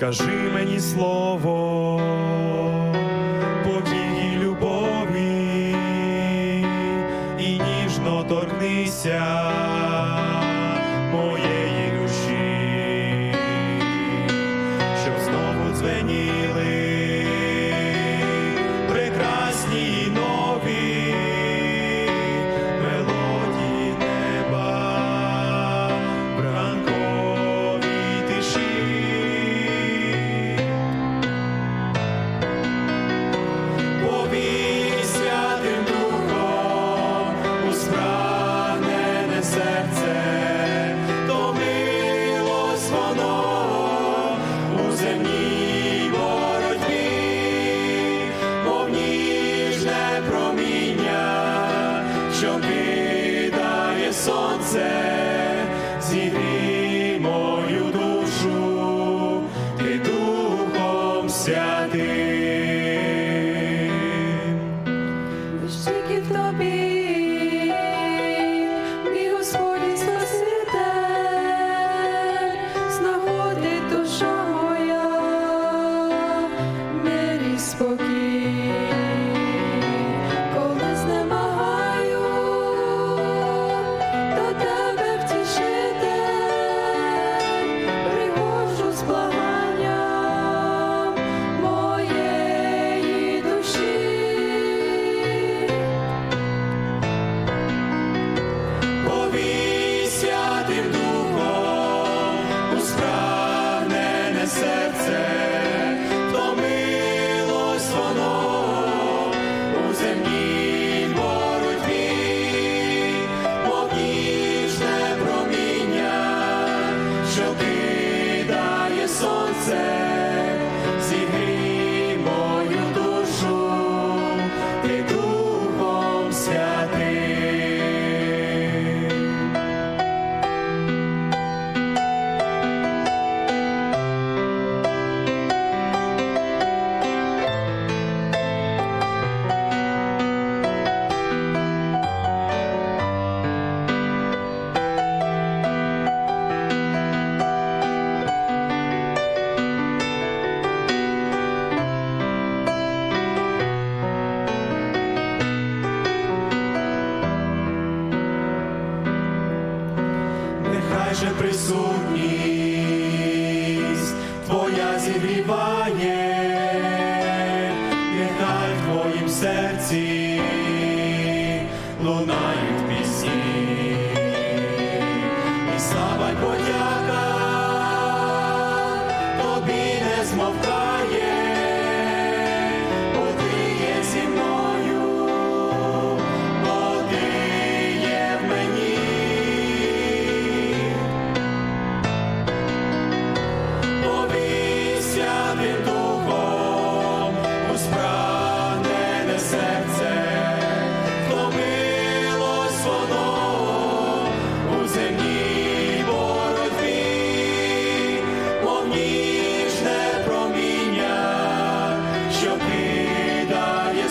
скажи мені слово, покій любові і ніжно торкнися. майже присутність, Твоя зігріває, нехай в твоїм серці лунає.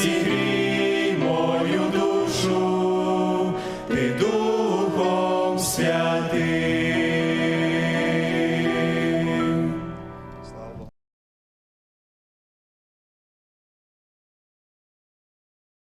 всі гріхи.